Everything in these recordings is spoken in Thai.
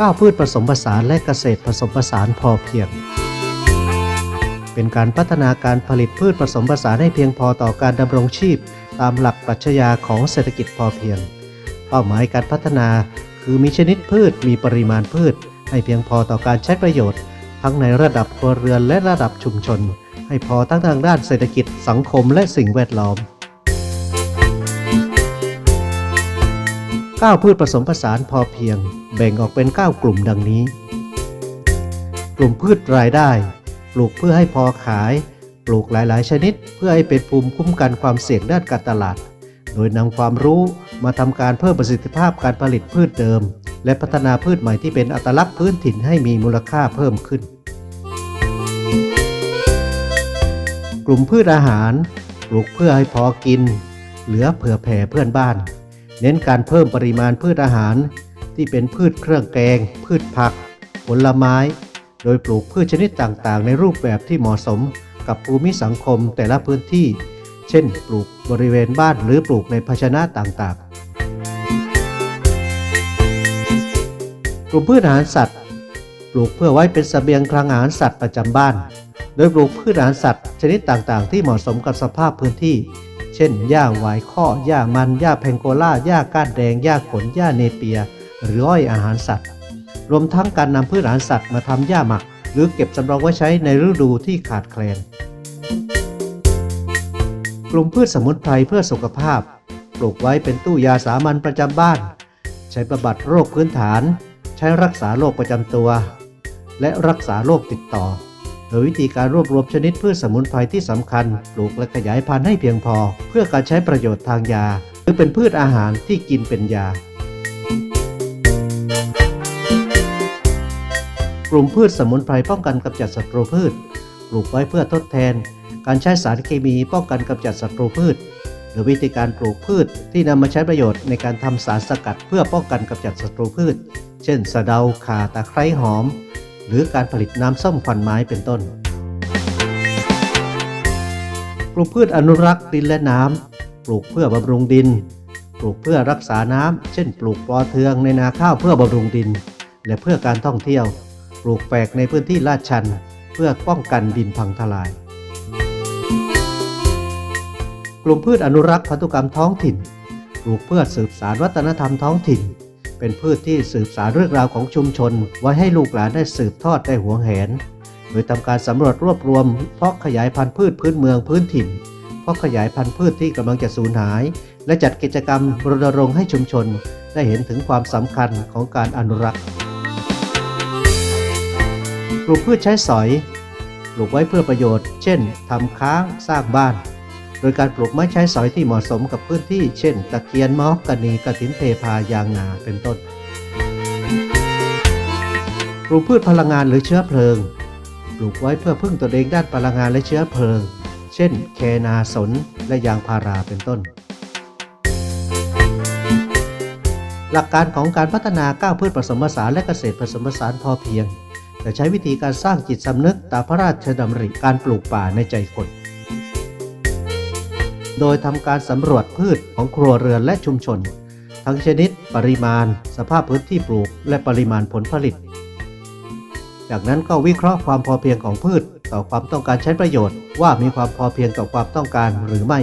ก้าวพืชผสมผสานและเกษตรผสมผสานพอเพียง เป็นการพัฒนาการผลิตพืชผสมผสานให้เพียงพอต่อการดำรงชีพ ตามหลักปรัชญาของเศรษฐกิจพอเพียง เป้าหมายการพัฒนาคือมีชนิดพืชมีปริมาณพืช ให้เพียงพอต่อการใช้ประโยชน์ ทั้งในระดับครัวเรือนและระดับชุมชน ให้พอทั้งทางด้านเศรษฐกิจสังคมและสิ่งแวดล้อม ก้าพืชผสมผสานพอเพียง แบ่งออกเป็น 9 กลุ่มดังนี้ กลุ่มพืชรายได้ ปลูกเพื่อให้พอขาย ปลูกหลาย ๆ ชนิด เพื่อให้เป็นภูมิคุ้มกันความเสี่ยงด้านการตลาด โดยนำความรู้มาทำการเพิ่มประสิทธิภาพการผลิตพืชเดิม และพัฒนาพืชใหม่ที่เป็นอัตลักษณ์พื้นถิ่นให้มีมูลค่าเพิ่มขึ้น กลุ่มพืชอาหาร ปลูกเพื่อให้พอกิน เหลือเผื่อแผ่เพื่อนบ้าน เน้นการเพิ่มปริมาณพืชอาหาร ที่เป็นพืชเครื่องแกง พืชผัก ผลไม้ โดยปลูกพืชชนิดต่างๆ ในรูปแบบที่เหมาะสมกับภูมิสังคมแต่ละพื้นที่ เช่น ปลูกบริเวณบ้านหรือปลูกในภาชนะต่างๆ กลุ่มพืชอาหารสัตว์ ปลูกเพื่อไว้เป็นสเสบียงคลังอาหารสัตว์ประจำบ้าน โดยปลูกพืชอาหารสัตว์ ชนิดต่างๆ ที่เหมาะสมกับสภาพพื้นที่ เช่น หญ้าหวายข้อ หญ้ามัน หญ้าแพงโกล่า หญ้าก้านแดง หญ้าขน หญ้าเนเปีย หรืออ้อยอาหารสัตว์ รวมทั้งการนำพืชอาหารสัตว์มาทำหญ้าหมัก หรือเก็บสำรองไว้ใช้ในฤดูที่ขาดแคลน กลุ่มพืชสมุนไพรเพื่อสุขภาพ ปลูกไว้เป็นตู้ยาสามัญประจำบ้าน ใช้บำบัดโรคพื้นฐาน ใช้รักษาโรคประจำตัว และรักษาโรคติดต่อ โดยวิธีการรวบรวมชนิดพืชสมุนไพรที่สำคัญ ปลูกและขยายพันธุ์ให้เพียงพอ เพื่อการใช้ประโยชน์ทางยา หรือเป็นพืชอาหารที่กินเป็นยา กลุ่มพืชสมุนไพรป้องกันกำจัดศัตรูพืช ปลูกไว้เพื่อทดแทน การใช้สารเคมีป้องกันกำจัดศัตรูพืช หรือวิธีการปลูกพืชที่นำมาใช้ประโยชน์ในการทำสารสกัดเพื่อป้องกันกำจัดศัตรูพืช เช่น สะเดาข่าตะไคร้หอม หรือการผลิตน้ำส้มควันไม้เป็นต้น ปลูกพืชอนุรักษ์ดินและน้ำ ปลูกเพื่อบำรุงดิน ปลูกเพื่อรักษาน้ำ เช่น ปลูกปอเทืองในนาข้าวเพื่อบำรุงดิน และเพื่อการท่องเที่ยว ปลูกแปลกในพื้นที่ลาดชัน เพื่อป้องกันดินพังทลาย กลุ่มพืชอนุรักษ์พันธุกรรมท้องถิ่น ปลูกเพื่อสืบสารวัฒนธรรมท้องถิ่น เป็นพืชที่สืบสารเรื่องราวของชุมชน ไว้ให้ลูกหลานได้สืบทอดได้หวงแหน โดยทำการสำรวจรวบรวม เพาะขยายพันธุ์พืชพื้นเมืองพื้นถิ่น เพาะขยายพันธุ์พืชที่กำลังจะสูญหาย และจัดกิจกรรมรณรงค์ให้ชุมชน ได้เห็นถึงความสำคัญของการอนุรักษ์ปลูกพืชใช้สอยปลูกไว้เพื่อประโยชน์ เช่นทำค้างสร้างบ้าน ดยการปลูกไม้ใช้สอยที่เหมาะสมกับพื้นที่ เช่น ตะเคียนมอกกนีกระถินเทพายางนาเป็นต้น ปลูกพืชพลังงานหรือเชื้อเพลิง ปลูกไว้เพื่อพึ่งตนเองด้านพลังงานและเชื้อเพลิง เช่น แคนาสนและยางพาราเป็นต้น หลักการของการพัฒนาก้าวพืชผสมผสานและเกษตรผสมผสานพอเพียง แต่ใช้วิธีการสร้างจิตสำนึกตามพระราชดำริการปลูกป่าในใจคน โดยทำการสำรวจพืชของครัวเรือนและชุมชน ทั้งชนิด ปริมาณ สภาพพื้นที่ปลูก และปริมาณผลผลิต จากนั้นก็วิเคราะห์ความพอเพียงของพืช ต่อความต้องการใช้ประโยชน์ ว่ามีความพอเพียงต่อความต้องการหรือไม่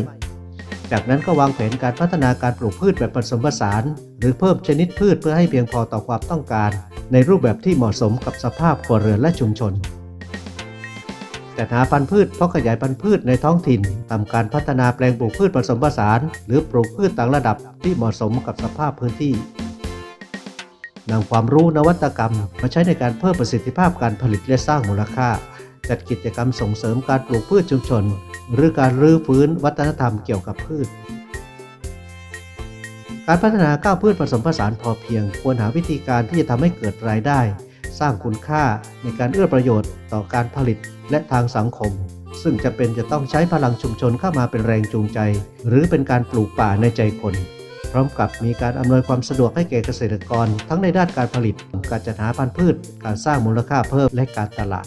จากนั้นก็วางแผนการพัฒนาการปลูกพืชแบบผสมผสาน หรือเพิ่มชนิดพืชเพื่อให้เพียงพอต่อความต้องการ ในรูปแบบที่เหมาะสมกับสภาพครัวเรือนและชุมชน จัดหาพันธุ์พืชเพาะขยายพันธุ์พืชในท้องถิ่นทำการพัฒนาแปลงปลูกพืชผสมผสาน หรือปลูกพืชต่างระดับที่เหมาะสมกับสภาพพื้นที่นำความรู้นวัตกรรม มาใช้ในการเพิ่มประสิทธิภาพการผลิตและสร้างมูลค่า จัดกิจกรรมส่งเสริมการปลูกพืชชุมชน หรือการรื้อฟื้นวัฒนธรรมเกี่ยวกับพืช การพัฒนาก้าวพืชผสมผสานพอเพียง ควรหาวิธีการที่จะทำให้เกิดรายได้ สร้างคุณค่าในการเอื้อประโยชน์ต่อการผลิต และทางสังคม ซึ่งจะเป็นจะต้องใช้พลังชุมชนเข้ามาเป็นแรงจูงใจ หรือเป็นการปลูกป่าในใจคน พร้อมกับมีการอำนวยความสะดวกให้แก่เกษตรกร ทั้งในด้านการผลิต การจัดหาพันธุ์พืช การสร้างมูลค่าเพิ่มและการตลาด